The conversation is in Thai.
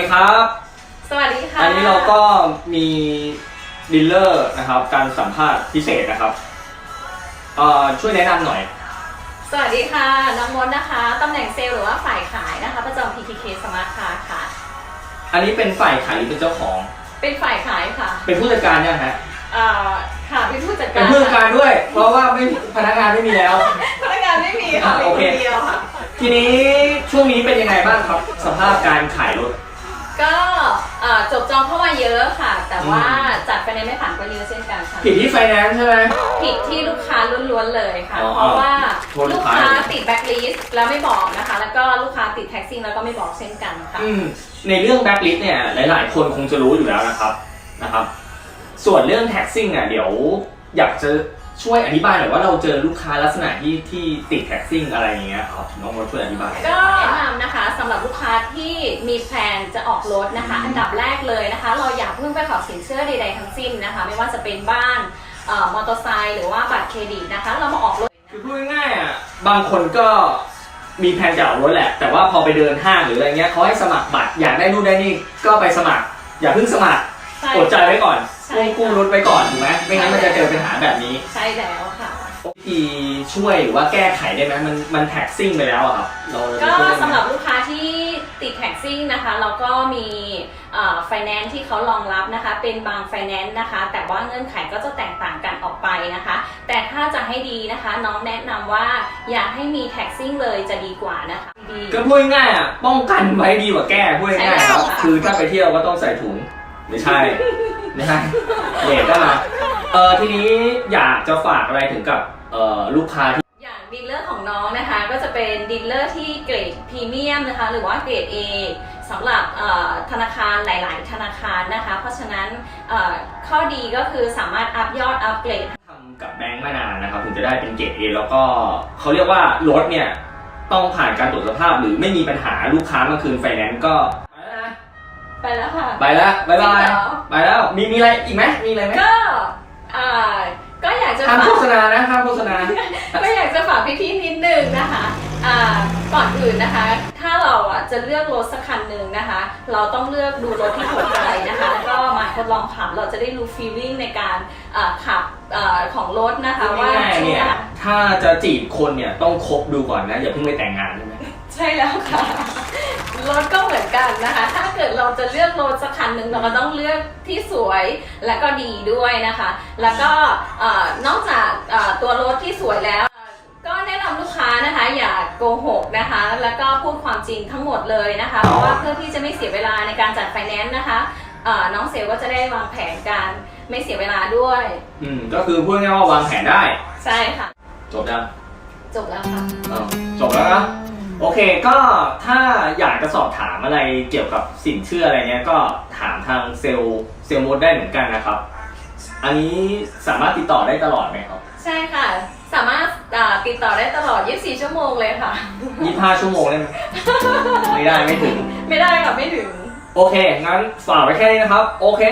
ดีครับ สวัสดีค่ะอันนี้เราก็มีดีลเลอร์นะครับ การสัมภาษณ์พิเศษนะครับเอ่อช่วยแนะนำหน่อย สวัสดีค่ะ น้องมดนะคะ ตำแหน่งเซลล์หรือว่าฝ่ายขายนะคะ ประจำ PTK Smart Car ค่ะ อันนี้เป็นฝ่ายขายหรือเป็นเจ้าของ เป็นฝ่ายขายค่ะเป็นผู้จัดการยังฮะเอ่อค่ะ เป็นผู้จัดเป็กานรผู้จัดการด้วย เพราะว่าไม่พนักงานไม่มีแล้ว พนักงานไม่มีค่ะอะมีโอคเค นเดียวค่ะ ทีนี้ช่วงนี้เป็นยังไงบ้างครับ สภาพการขายรถ ก็เอ่อจบจองเข้ามาเยอะค่ะ แต่ว่าอืมจัดไปในไม่ผ่านก็เยอะเช่นกันค่ะผิดที่ไฟแนนซ์ใช่ไหม ผิดที่ลูกค้าล้วนๆเลยค่ะ อ๋อเพราะว่าโทษลูลูกกค้า ค้าติดแบ็คลิสต์แล้วไม่บอกนะคะ แล้วก็ลูกค้าติดแท็กซี่แล้วก็ไม่บอกเช่นกันค่ะ อืมในเรื่องแบ็กลิสเนี่ยหลาย ๆ คนคงจะรู้อยู่แล้วนะครับนะครับ ส่วนเรื่องแท็กซิ่งอะเดี๋ยวอยากจะ ช่วยอธิบายหน่อยว่าเราเจอลูกค้าลักษณะที่ที่ติดแท็กซิ่งอะไรอย่างเงี้ยครับน้องมดช่วยอธิบาย ก็แนะนำนะคะสำหรับลูกค้าที่มีแพลนจะออกรถนะคะ อันดับแรกเลยนะคะ เราอย่าเพิ่งไปขอสินเชื่อใดๆทั้งสิ้นนะคะ ไม่ว่าจะเป็นบ้านเอ่อมอเตอร์ไซค์หรือว่าบัตรเครดิตนะคะ เรามาออกรถ คือพูดง่ายๆอะบางคนก็มีแผนจะออกรถแหละ แต่ว่าพอไปเดินห้างหรืออะไรเงี้ยเขาให้สมัครบัตรอยากได้นู่นได้นี่ก็ไปสมัคร อย่าเพิ่งสมัครใช่ อดใจไว้ก่อน ใช่กู้กู้รถไว้ก่อนถูกไหมไม่งั้นมันจะเจอปัญหาแบบนี้ใช่แล้วค่ะ วิธีช่วยหรือว่าแก้ไขได้ไหมมันมันแท็กซิ่งไปแล้วอะครับเราจะก็ช่วยได้ไม สำหรับลูกค้าที่ติดแท็กซี่นะคะเราก็มีไฟแนนซ์ที่เขารองรับนะคะ เป็นบางไฟแนนซ์นะคะ แต่ว่าเงื่อนไขก็จะแตกต่างกันออกไปนะคะ แต่ถ้าจะให้ดีนะคะ น้องแนะนำว่าอยากให้มีแท็กซี่เลยจะดีกว่านะคะดี ก็พูดง่ายๆอะป้องกันไว้ดีกว่าแก้พูดง่ายๆครับใช่แล้วค่ะ คือถ้าไปเที่ยวก็ต้องใส่ถุง ไม่ใช่ไม่ใช่เด็กก็มาเออทีนี้อยากจะฝากอะไรถึงกับเอ่อลูกค้าที่อย่างดีลเลอร์ของน้องนะคะ ก็จะเป็นดีลเลอร์ที่เกรดพรีเมียมนะคะ หรือว่าเกรด A สำหรับเอ่อธนาคารหลาย ๆ ธนาคารนะคะ เพราะฉะนั้นเอ่อข้อดีก็คือสามารถอัพยอดอัพเกรดทำกับแบงก์มานานนะครับถึงจะได้เป็นเกรดเอแล้วก็เขาเรียกว่ารถเนี่ยต้องผ่านการตรวจสภาพหรือไม่มีปัญหาลูกค้ามาคืนไฟแนนซ์ก็ ไปแล้วนะไปแล้วค่ะ ไปแล้วบายบายจริงเหรอ ไปแล้ว มีมีอะไรอีกไหมมีอะไรไหมก็อ่าก็อยากจะห้ามฝากโฆษณานะห้ามโฆษณา ก็อยากจะฝากพี่ๆนิดนึงนะคะอ่าก่อนอื่นนะคะ ถ้าเราอะจะเลือกรถสักคันหนึ่งนะคะ เราต้องเลือกดูรถที่ถูกใจนะคะ แล้วก็มาทดลองขับ เราจะได้รู้ฟีลลิ่งในการอ่าขับอาของรถนะคะว่าง่ายๆเนี่ย ถ้าจะจีบคนเนี่ยต้องคบดูก่อนนะ อย่าเพิ่งไปแต่งงานใช่ไหม ใช่แล้วค่ะ รถก็เหมือนกันนะคะ ถ้าเกิดเราจะเลือกรถสักคันหนึ่งเราก็ต้องเลือกที่สวยและก็ดีด้วยนะคะ แล้วก็เอ่อนอกจากเอ่อตัวรถที่สวยแล้ว ก็แนะนำลูกค้านะคะ อย่าโกหกนะคะ แล้วก็พูดความจริงทั้งหมดเลยนะคะ เพราะว่าเพื่อที่จะไม่เสียเวลาในการจัดไฟแนนซ์นะคะเอ่อน้องเซลลก็จะได้วางแผนการไม่เสียเวลาด้วย อืม ก็คือพูดง่ายๆว่าวางแผนได้ ใช่ค่ะ จบยังจบแล้วค่ะอ้าวจบแล้วนะ โอเคก็ถ้าอยากจะสอบถามอะไรเกี่ยวกับสินเชื่ออะไรเนี้ยก็ถามทางเซลล์เซลล์โมดได้เหมือนกันนะครับ อันนี้สามารถติดต่อได้ตลอดไหมครับ ใช่ค่ะ สามารถอ่าติดต่อได้ตลอด 24 ชั่วโมงเลยค่ะ25ชั่วโมงได้ไหม ไม่ได้ไม่ถึง ไม่ได้ค่ะ ไม่ถึง โอเค งั้นฝากไว้แค่นี้นะครับ โอเค